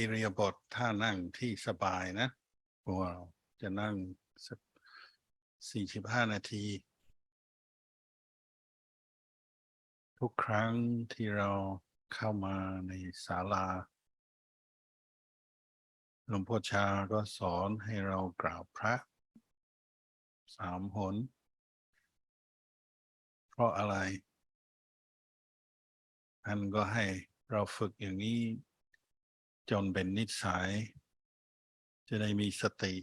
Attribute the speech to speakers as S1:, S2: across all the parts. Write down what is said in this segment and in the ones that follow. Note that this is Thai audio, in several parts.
S1: เอเรียบทท่านั่งที่สบายนะพวกเราจะนั่งสักสี่สิบห้านาที ทุกครั้งที่เราเข้ามาในศาลาหลวงพ่อชาก็สอนให้เรากราบพระสามหน เพราะอะไรท่านก็ให้เราฝึกอย่างนี้ จนเป็นนิสัย จะได้มีสติ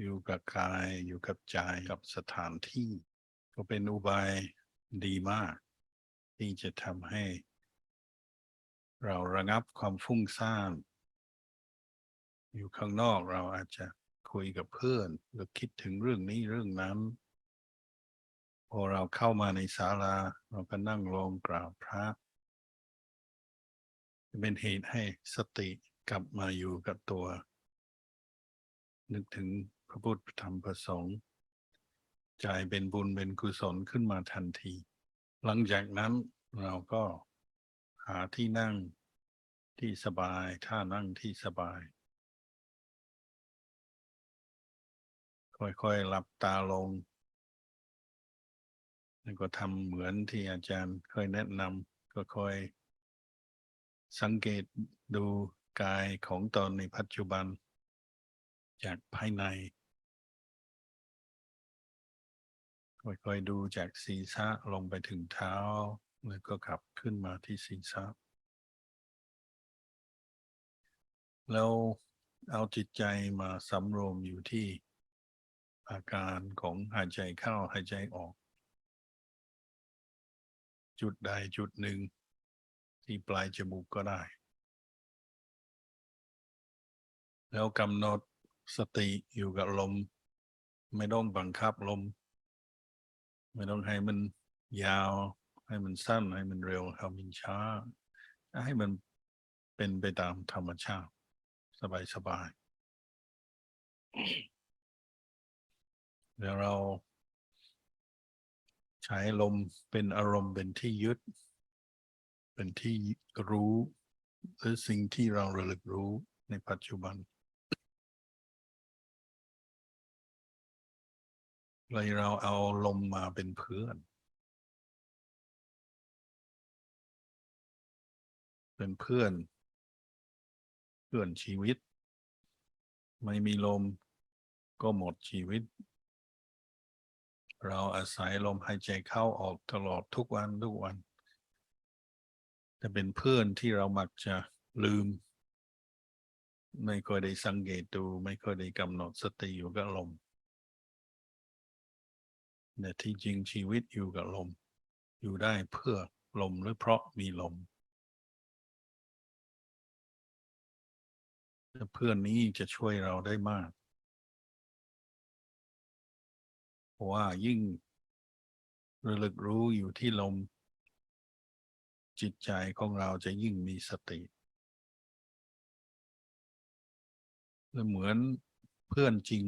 S1: อยู่กับกายอยู่กับใจกับสถานที่ ก็เป็นอุบายดีมาก ที่จะทำให้ เราระงับความฟุ้งซ่านอยู่ข้างนอกเราอาจจะคุยกับเพื่อนหรือคิดถึงเรื่องนี้เรื่องนั้น พอเราเข้ามาในศาลา เราก็นั่งลงกราบพระ เป็นเหตุให้สติกลับมาอยู่กับตัว นึกถึงพระพุทธธรรมพระสงฆ์ใจเป็นบุญเป็นกุศลขึ้นมาทันที หลังจากนั้นเราก็หาที่นั่งที่สบายท่านั่งที่สบาย ค่อยๆหลับตาลงแล้วก็ทำเหมือนที่อาจารย์เคยแนะนำก็ค่อย สังเกตดูกายของตนในปัจจุบัน จากภายใน ค่อยๆดูจากศีรษะลงไปถึงเท้า แล้วก็ขับขึ้นมาที่ศีรษะแล้วเอาจิตใจมาสำรวมอยู่ที่อาการของหายใจเข้าหายใจออก จุดใดจุดหนึ่ง ที่ปลายจมูกก็ได้ แล้วกำหนดสติอยู่กับลม ไม่ต้องบังคับลม ไม่ต้องให้มันยาว ให้มันสั้น ให้มันเร็วให้มันช้า ให้มันเป็นไปตามธรรมชาติ สบายสบายๆแล้วเราใช้ลมเป็นอารมณ์เป็นที่ยึด เป็นที่รู้หรือสิ่งที่เราระลึกรู้ในปัจจุบันเลยเราเอาลมมาเป็นเพื่อน เป็นเพื่อน เพื่อนชีวิต ไม่มีลมก็หมดชีวิต เราอาศัยลมหายใจเข้าออกตลอดทุกวันทุกวัน แต่เป็นเพื่อนที่เรามักจะลืม ไม่ค่อยได้สังเกตดู ไม่ค่อยได้กำหนดสติอยู่กับลมแต่ที่จริงชีวิตอยู่กับลม อยู่ได้เพื่อลมหรือเพราะมีลมเพื่อนนี้จะช่วยเราได้มาก เพราะว่ายิ่งระลึกรู้อยู่ที่ลม จิตใจของเราจะยิ่งมีสติและเหมือนเพื่อนจริง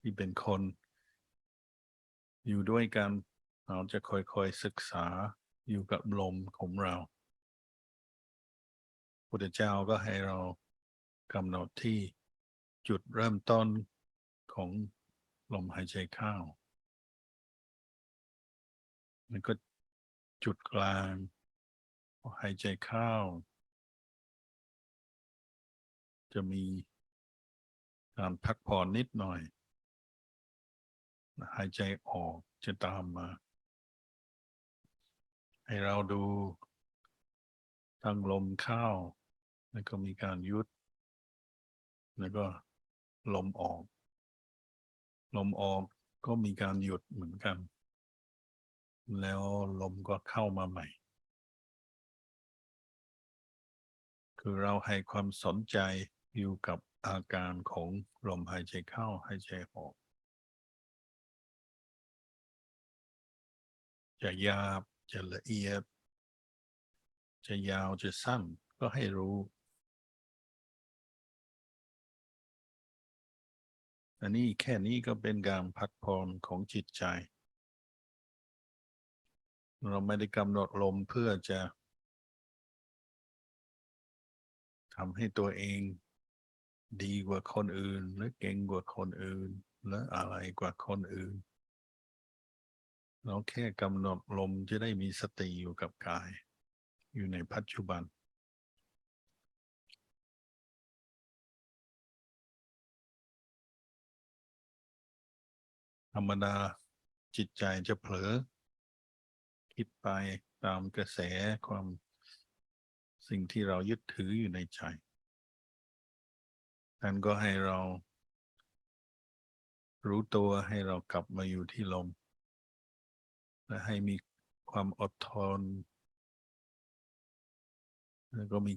S1: ที่เป็นคน อยู่ด้วยกัน เราจะค่อยๆศึกษาอยู่กับลมของเราพุทธเจ้าก็ให้เรากำหนดที่จุดเริ่มต้นของลมหายใจเข้าแล้วก็จุดกลาง หายใจเข้า จะมีการพักผ่อนนิดหน่อย หายใจออกจะตามมา ให้เราดูทั้งลมเข้า แล้วก็มีการยุด แล้วก็ลมออก ลมออกก็มีการหยุดเหมือนกัน แล้วลมก็เข้ามาใหม่ คือเราให้ความสนใจอยู่กับอาการของลมหายใจเข้าหายใจออก จะหยาบจะละเอียด จะยาวจะสั้นก็ให้รู้ อันนี้แค่นี้ก็เป็นการพักผ่อนของจิตใจ เราไม่ได้กำหนดลมเพื่อจะ ทำให้ตัวเองดีกว่าคนอื่นหรือเก่งกว่าคนอื่นหรืออะไรกว่าคนอื่น เราแค่กำหนดลมจะได้มีสติอยู่กับกาย อยู่ในปัจจุบันธรรมดาจิตใจจะเผลอ คิดไปตามกระแสความ สิ่งที่เรายึดถืออยู่ในใจนั่นก็ให้เรา รู้ตัวให้เรากลับมาอยู่ที่ลม และให้มีความอดทน แล้วก็มี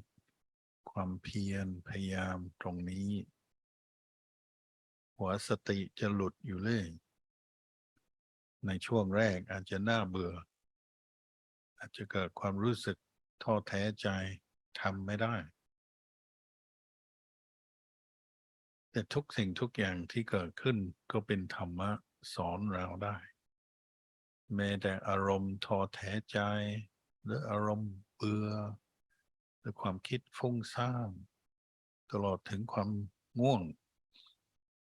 S1: ความเพียรพยายามตรงนี้ หัวสติจะหลุดอยู่เรื่อยในช่วงแรกอาจจะน่าเบื่อ อาจจะเกิดความรู้สึก ท้อแท้ใจทำไม่ได้ แต่ทุกสิ่งทุกอย่างที่เกิดขึ้นก็เป็นธรรมะสอนเราได้ แม้แต่อารมณ์ท้อแท้ใจ หรืออารมณ์เบื่อหรือความคิดฟุ้งซ่านตลอดถึงความง่วง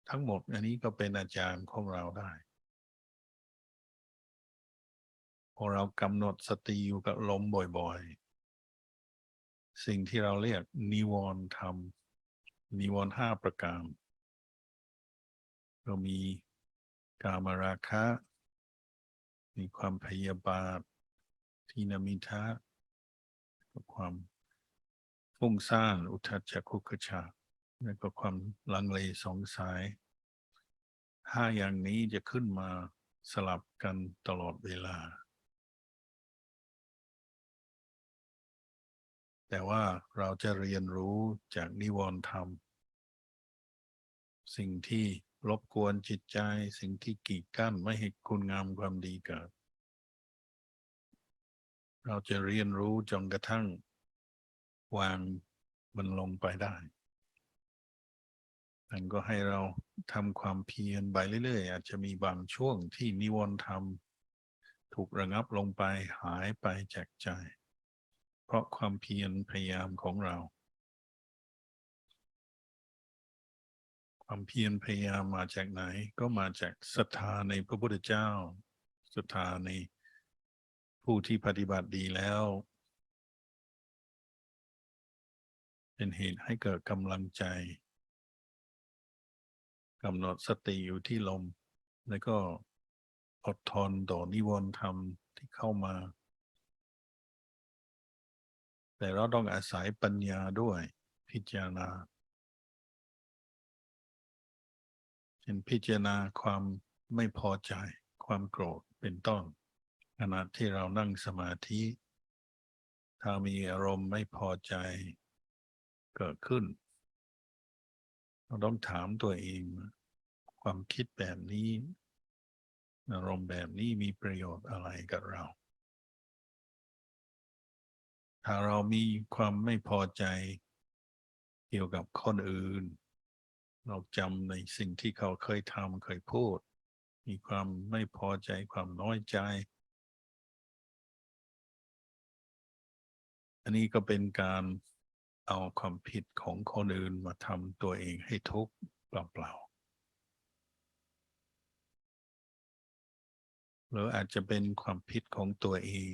S1: ทั้งหมดอันนี้ก็เป็นอาจารย์ของเราได้พอเรากำหนดสติอยู่กับลมบ่อยๆ สิ่งที่เราเรียกนิวรณ์ธรรม นิวรณ์ห้าประการเรามีกามราคะ มีความพยาบาท ทีนามิทะความฟุ้งซ่านอุทจจคุกชาแล้วก็ความลังเลสงสัยห้าอย่างนี้จะขึ้นมาสลับกันตลอดเวลา แต่ว่าเราจะเรียนรู้จากนิวรณ์ธรรม สิ่งที่รบกวนจิตใจ สิ่งที่กีดกั้นไม่ให้คุณงามความดีเกิด เราจะเรียนรู้จนกระทั่ง วางมันลงไปได้นั่นก็ให้เราทำความเพียรไปเรื่อยๆ อาจจะมีบางช่วงที่นิวรณ์ธรรม ถูกระงับลงไปหายไปจากใจ เพราะความเพียรพยายามของเรา ความเพียรพยายามมาจากไหน ก็มาจากศรัทธาในพระพุทธเจ้าศรัทธาในผู้ที่ปฏิบัติดีแล้ว เป็นเหตุให้เกิดกำลังใจกำหนดสติอยู่ที่ลม แล้วก็อดทนต่อนิวรณ์ธรรมที่เข้ามา แต่เราต้องอาศัยปัญญาด้วยพิจารณาเช่นพิจารณาความไม่พอใจ ความโกรธเป็นต้นขณะที่เรานั่งสมาธิ ถ้ามีอารมณ์ไม่พอใจเกิดขึ้น เราต้องถามตัวเอง ความคิดแบบนี้ อารมณ์แบบนี้มีประโยชน์อะไรกับเรา ถ้าเรามีความไม่พอใจเกี่ยวกับคนอื่น เราจำในสิ่งที่เขาเคยทำเคยพูด มีความไม่พอใจความน้อยใจ อันนี้ก็เป็นการเอาความผิดของคนอื่นมาทำตัวเองให้ทุกข์เปล่าๆหรืออาจจะเป็นความผิดของตัวเอง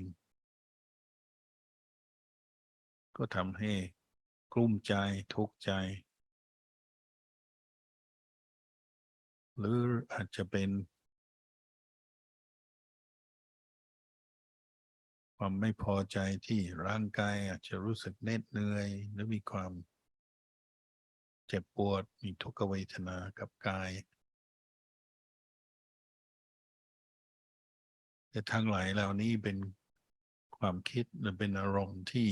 S1: ก็ทำให้กลุ้มใจทุกข์ใจ หรืออาจจะเป็นความไม่พอใจที่ร่างกายอาจจะรู้สึกเหน็ดเหนื่อยหรือมีความเจ็บปวดมีทุกขเวทนากับกาย แต่ทั้งหลายเหล่านี้เป็นความคิดหรือเป็นอารมณ์ที่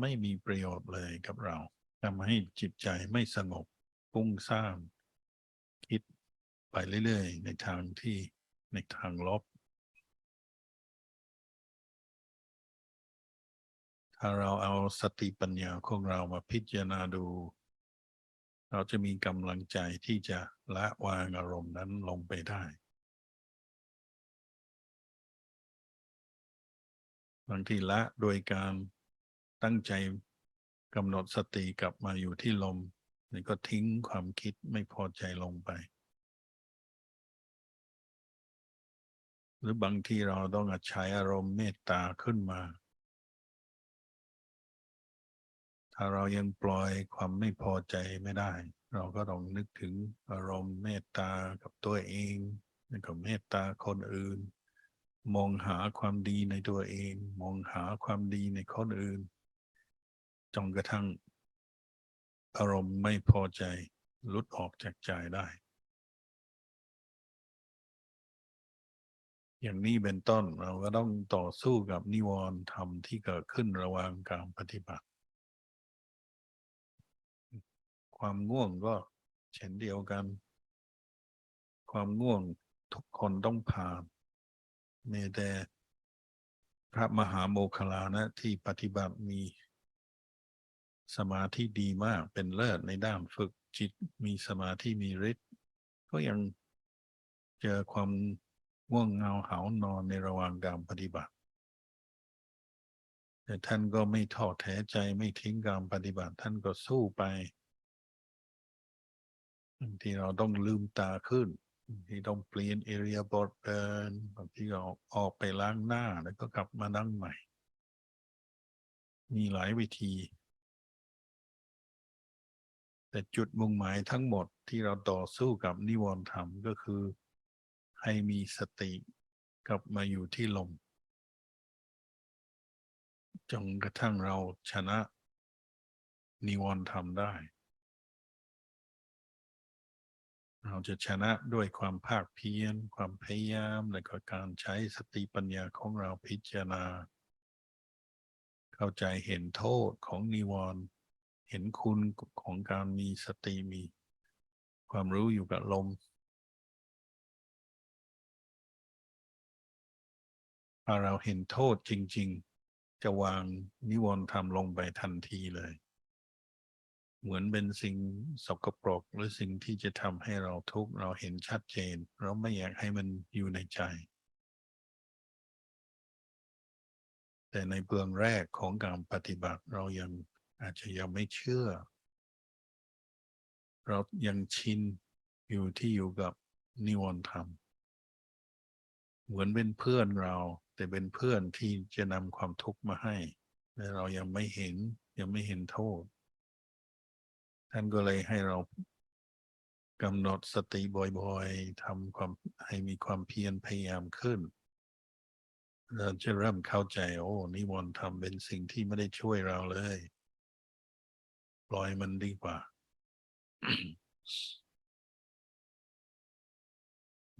S1: ไม่มีประโยชน์เลยกับเราทำให้จิตใจไม่สงบปุ้งซ่านคิดไปเรื่อยๆ ในทางที่ในทางลบ ถ้าเราเอาสติปัญญาของเรามาพิจารณาดู เราจะมีกำลังใจที่จะละวางอารมณ์นั้นลงไปได้บางทีละโดยการ ตั้งใจกำหนดสติกลับมาอยู่ที่ลมนี่ก็ทิ้งความคิดไม่พอใจลงไป หรือบางทีเราต้องอาศัยอารมณ์เมตตาขึ้นมา ถ้าเรายังปล่อยความไม่พอใจไม่ได้ เราก็ต้องนึกถึงอารมณ์เมตตากับตัวเองแล้วก็เมตตาคนอื่น มองหาความดีในตัวเอง มองหาความดีในคนอื่น จนกระทั่ง อารมณ์ไม่พอใจลุดออกจากใจได้ อย่างนี้เป็นต้นเราก็ต้องต่อสู้กับนิวรณ์ธรรมที่เกิดขึ้นระหว่างการปฏิบัติ ความง่วงก็เช่นเดียวกัน ความง่วงทุกคนต้องผ่านแม้แต่พระมหาโมคลานะที่ปฏิบัติมี สมาธิดีมากเป็นเลิศในด้านฝึกจิตมีสมาธิมีฤทธิ์ก็ยังเจอความง่วงเงาหานอนในระหว่างการปฏิบัติ แต่ท่านก็ไม่ท้อแท้ใจไม่ทิ้งการปฏิบัติ ท่านก็สู้ไปบางทีเราต้องลืมตาขึ้นบางทีต้องเปลี่ยนเอเรียบทเดินบางทีเราออกไปล้างหน้าแล้วก็กลับมานั่งใหม่ มีหลายวิธี แต่จุดมุ่งหมายทั้งหมดที่เราต่อสู้กับนิวรณ์ธรรมก็คือให้มีสติกลับมาอยู่ที่ลมจนกระทั่งเราชนะนิวรณ์ธรรมได้ เราจะชนะด้วยความภาคเพียร ความพยายามและก็การใช้สติปัญญาของเราพิจารณา เข้าใจเห็นโทษของนิวรณ์ เห็นคุณของการมีสติมีความรู้อยู่กับลมถ้าเราเห็นโทษจริง ๆ จะวางนิวรณ์ธรรมลงไปทันทีเลย เหมือนเป็นสิ่งสกปรกหรือสิ่งที่จะทำให้เราทุกข์เราเห็นชัดเจน เราไม่อยากให้มันอยู่ในใจแต่ในเบื้องแรกของการปฏิบัติเรายัง อาจจะยังไม่เชื่อ เรายังชินอยู่ที่อยู่กับนิวรณ์ธรรม เหมือนเป็นเพื่อนเรา แต่เป็นเพื่อนที่จะนำความทุกข์มาให้แต่เรายังไม่เห็นยังไม่เห็นโทษ ท่านก็เลยให้เรากำหนดสติบ่อยๆทำความให้มีความเพียรพยายามขึ้น เราจะเริ่มเข้าใจโอ้นิวรณ์ธรรมเป็นสิ่งที่ไม่ได้ช่วยเราเลย ปล่อยมันดีกว่า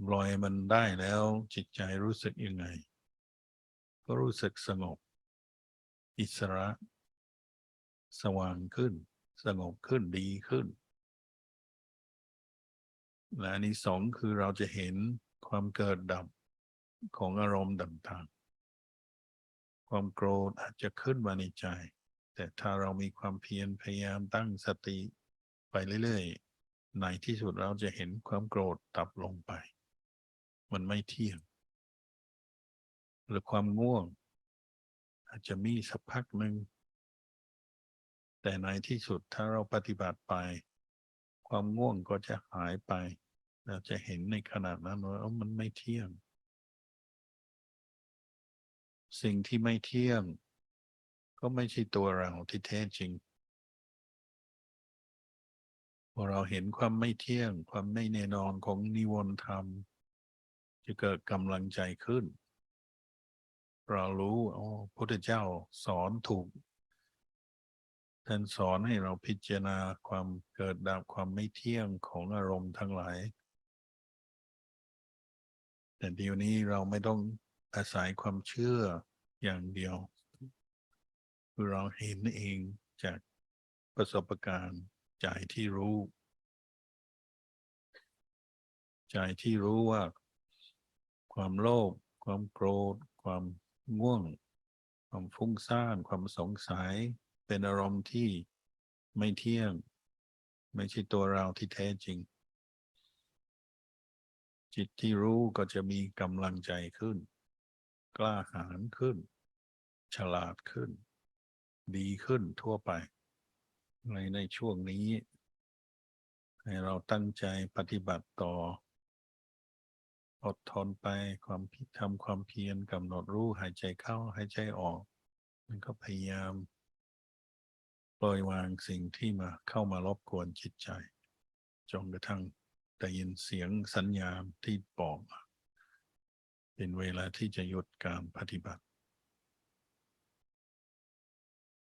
S1: ปล่อยมันได้แล้วจิตใจรู้สึกยังไง ก็รู้สึกสงบ อิสระ สว่างขึ้น สงบขึ้นดีขึ้น และอันนี้สองคือเราจะเห็นความเกิดดับของอารมณ์ต่างๆ ความโกรธอาจจะขึ้นมาในใจ แต่ถ้าเรามีความเพียรพยายามตั้งสติไปเรื่อยๆในที่สุดเราจะเห็นความโกรธตับลงไป มันไม่เที่ยง หรือความง่วง อาจจะมีสักพักหนึ่งแต่ในที่สุดถ้าเราปฏิบัติไป ความง่วงก็จะหายไป เราจะเห็นในขณะนั้นว่ามันไม่เที่ยง สิ่งที่ไม่เที่ยง ก็ไม่ใช่ตัวเราที่แท้จริงพอเราเห็นความไม่เที่ยงความไม่แน่นอนของนิวรณ์ธรรม จะเกิดกำลังใจขึ้น เรารู้อ๋อพระพุทธเจ้าสอนถูกท่านสอนให้เราพิจารณาความเกิดดับความไม่เที่ยงของอารมณ์ทั้งหลาย แต่เดี๋ยวนี้เราไม่ต้องอาศัยความเชื่ออย่างเดียว เราเห็นเองจากประสบการณ์ใจที่รู้ ใจที่รู้ว่า ความโลภความโกรธ ความง่วง ความฟุ้งซ่านความสงสัย เป็นอารมณ์ที่ไม่เที่ยง ไม่ใช่ตัวเราที่แท้จริง จิตที่รู้ก็จะมีกำลังใจขึ้น กล้าหาญขึ้น ฉลาดขึ้น ดีขึ้นทั่วไป ในในช่วงนี้ ให้เราตั้งใจปฏิบัติต่อ อดทนไปความพิทำความเพียรกำหนดรู้หายใจเข้าหายใจออก มันก็พยายามปล่อยวางสิ่งที่มาเข้ามารบกวนจิตใจ จนกระทั่งได้ยินเสียงสัญญาณที่บอก เป็นเวลาที่จะหยุดการปฏิบัติ